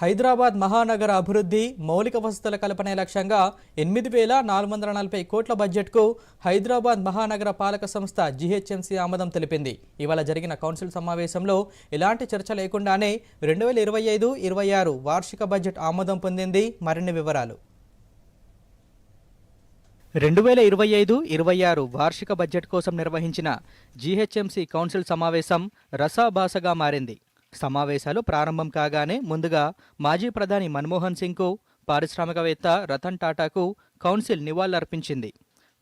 హైదరాబాద్ మహానగర అభివృద్ధి మౌలిక వసతుల కల్పనే లక్ష్యంగా ఎనిమిది వేల నాలుగు వందల నలభై కోట్ల బడ్జెట్కు హైదరాబాద్ మహానగర పాలక సంస్థ జీహెచ్ఎంసీ ఆమోదం తెలిపింది. ఇవాళ జరిగిన కౌన్సిల్ సమావేశంలో ఎలాంటి చర్చ లేకుండానే రెండు వేల ఇరవై ఐదు ఇరవై ఆరు వార్షిక బడ్జెట్ ఆమోదం పొందింది. మరిన్ని వివరాలు. రెండు వేల ఇరవై ఐదు ఇరవై ఆరు వార్షిక బడ్జెట్ కోసం నిర్వహించిన జీహెచ్ఎంసీ కౌన్సిల్ సమావేశం రసాభాసగా మారింది. సమావేశాలు ప్రారంభం కాగానే ముందుగా మాజీ ప్రధాని మన్మోహన్ సింగ్కు పారిశ్రామికవేత్త రతన్ టాటాకు కౌన్సిల్ నివాళులర్పించింది.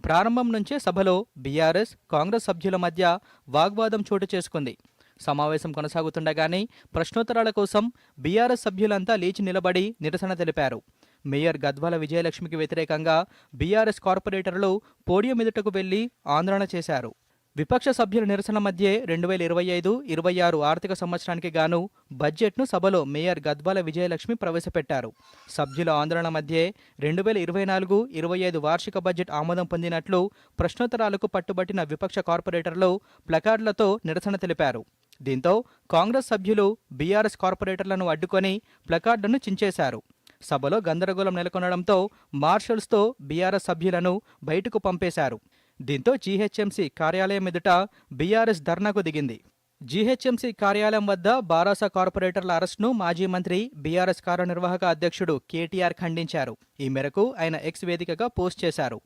ప్రారంభం నుంచే సభలో బీఆర్ఎస్ కాంగ్రెస్ సభ్యుల మధ్య వాగ్వాదం చోటు చేసుకుంది. సమావేశం కొనసాగుతుండగానే ప్రశ్నోత్తరాల కోసం బీఆర్ఎస్ సభ్యులంతా లేచి నిలబడి నిరసన తెలిపారు. మేయర్ గద్వాల విజయలక్ష్మికి వ్యతిరేకంగా బీఆర్ఎస్ కార్పొరేటర్లు పోడియం ఎదుటకు వెళ్ళి ఆందోళన చేశారు. విపక్ష సభ్యుల నిరసన మధ్యే రెండు వేల ఇరవై ఐదు ఇరవై ఆరు ఆర్థిక సంవత్సరానికి గాను బడ్జెట్ను సభలో మేయర్ గద్వాల విజయలక్ష్మి ప్రవేశపెట్టారు. సభ్యుల ఆందోళన మధ్యే రెండు వేల ఇరవై నాలుగు ఇరవై ఐదు వార్షిక బడ్జెట్ ఆమోదం పొందినట్లు ప్రశ్నోత్తరాలకు పట్టుబట్టిన విపక్ష కార్పొరేటర్లు ప్లకార్డులతో నిరసన తెలిపారు. దీంతో కాంగ్రెస్ సభ్యులు బీఆర్ఎస్ కార్పొరేటర్లను అడ్డుకొని ప్లకార్డును చించేశారు. సభలో గందరగోళం నెలకొనడంతో మార్షల్స్తో బీఆర్ఎస్ సభ్యులను బయటకు పంపేశారు. దీంతో జీహెచ్ఎంసీ కార్యాలయం ఎదుట బీఆర్ఎస్ ధర్నాకు దిగింది. జీహెచ్ఎంసీ కార్యాలయం వద్ద బారాసా కార్పొరేటర్ల అరెస్ట్ను మాజీ మంత్రి బీఆర్ఎస్ కార్యనిర్వాహక అధ్యక్షుడు కేటీఆర్ ఖండించారు. ఈ మేరకు ఆయన ఎక్స్ వేదికగా పోస్ట్ చేశారు.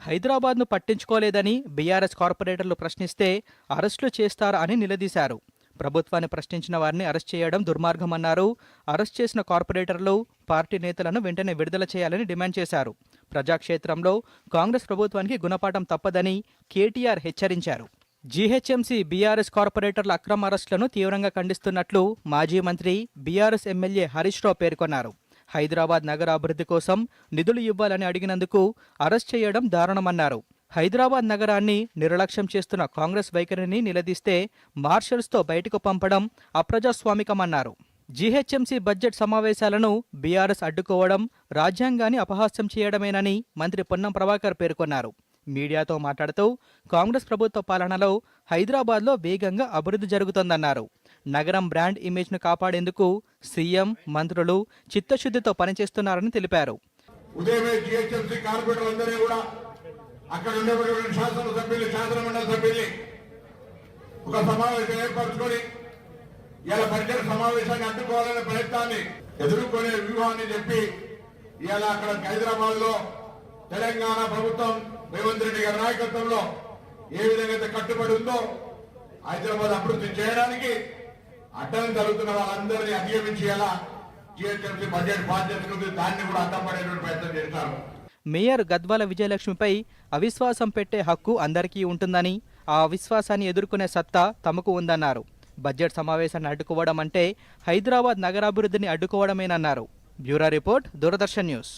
హైదరాబాద్ను పట్టించుకోలేదని బీఆర్ఎస్ కార్పొరేటర్లు ప్రశ్నిస్తే అరెస్టులు చేస్తారా అని నిలదీశారు. ప్రభుత్వాన్ని ప్రశ్నించిన వారిని అరెస్ట్ చేయడం దుర్మార్గమన్నారు. అరెస్ట్ చేసిన కార్పొరేటర్లు పార్టీ నేతలను వెంటనే విడుదల చేయాలని డిమాండ్ చేశారు. ప్రజాక్షేత్రంలో కాంగ్రెస్ ప్రభుత్వానికి గుణపాఠం తప్పదని కేటీఆర్ హెచ్చరించారు. జీహెచ్ఎంసీ బీఆర్ఎస్ కార్పొరేటర్ల అక్రమ అరెస్టులను తీవ్రంగా ఖండిస్తున్నట్లు మాజీ మంత్రి బీఆర్ఎస్ ఎమ్మెల్యే హరీష్ రావు పేర్కొన్నారు. హైదరాబాద్ నగర అభివృద్ధి కోసం నిధులు ఇవ్వాలని అడిగినందుకు అరెస్ట్ చేయడం దారుణమన్నారు. హైదరాబాద్ నగరాన్ని నిర్లక్ష్యం చేస్తున్న కాంగ్రెస్ వైఖరిని నిలదీస్తే మార్షల్స్తో బయటకు పంపడం అప్రజాస్వామికమన్నారు. జీహెచ్ఎంసీ బడ్జెట్ సమావేశాలను బీఆర్ఎస్ అడ్డుకోవడం రాజ్యాంగాన్ని అపహాస్యం చేయడమేనని మంత్రి పొన్నం ప్రభాకర్ పేర్కొన్నారు. మీడియాతో మాట్లాడుతూ కాంగ్రెస్ ప్రభుత్వ పాలనలో హైదరాబాద్లో వేగంగా అభివృద్ధి జరుగుతోందన్నారు. నగరం బ్రాండ్ ఇమేజ్ను కాపాడేందుకు సీఎం మంత్రులు చిత్తశుద్ధితో పనిచేస్తున్నారని తెలిపారు. ఉదయమే జీహెచ్ఎంసీ కార్పొరేటర్లందరినీ కూడా అక్కడ ఉండేటువంటి శాసనసభ్యులు సభ్యులు మండలి సభ్యుల్ని ఒక సమావేశం ఏర్పరచుకొని ఇలా బడ్జెట్ సమావేశాన్ని అడ్డుకోవాలనే ప్రయత్నాన్ని ఎదుర్కొనే వ్యూహాన్ని చెప్పి ఇలా అక్కడ హైదరాబాద్లో తెలంగాణ ప్రభుత్వం రేవంత్ రెడ్డి గారి నాయకత్వంలో ఏ విధంగా అయితే కట్టుబడి ఉందో హైదరాబాద్ అభివృద్ధి చేయడానికి అడ్డం జరుగుతున్న వాళ్ళందరినీ అధిగమించేలా జిహెచ్ఎంసీ బడ్జెట్ బాధ్యత ఉంది దాన్ని కూడా అడ్డం పడేటువంటి ప్రయత్నం చేశారు మేయర్ గద్వాల విజయలక్ష్మిపై అవిశ్వాసం పెట్టే హక్కు అందరికీ ఉంటుందని ఆ అవిశ్వాసాన్ని ఎదుర్కొనే సత్తా తమకు ఉందన్నారు. బడ్జెట్ సమావేశాన్ని అడ్డుకోవడం అంటే హైదరాబాద్ నగరాభివృద్ధిని అడ్డుకోవడమేనన్నారు. Bureau report Doordarshan news.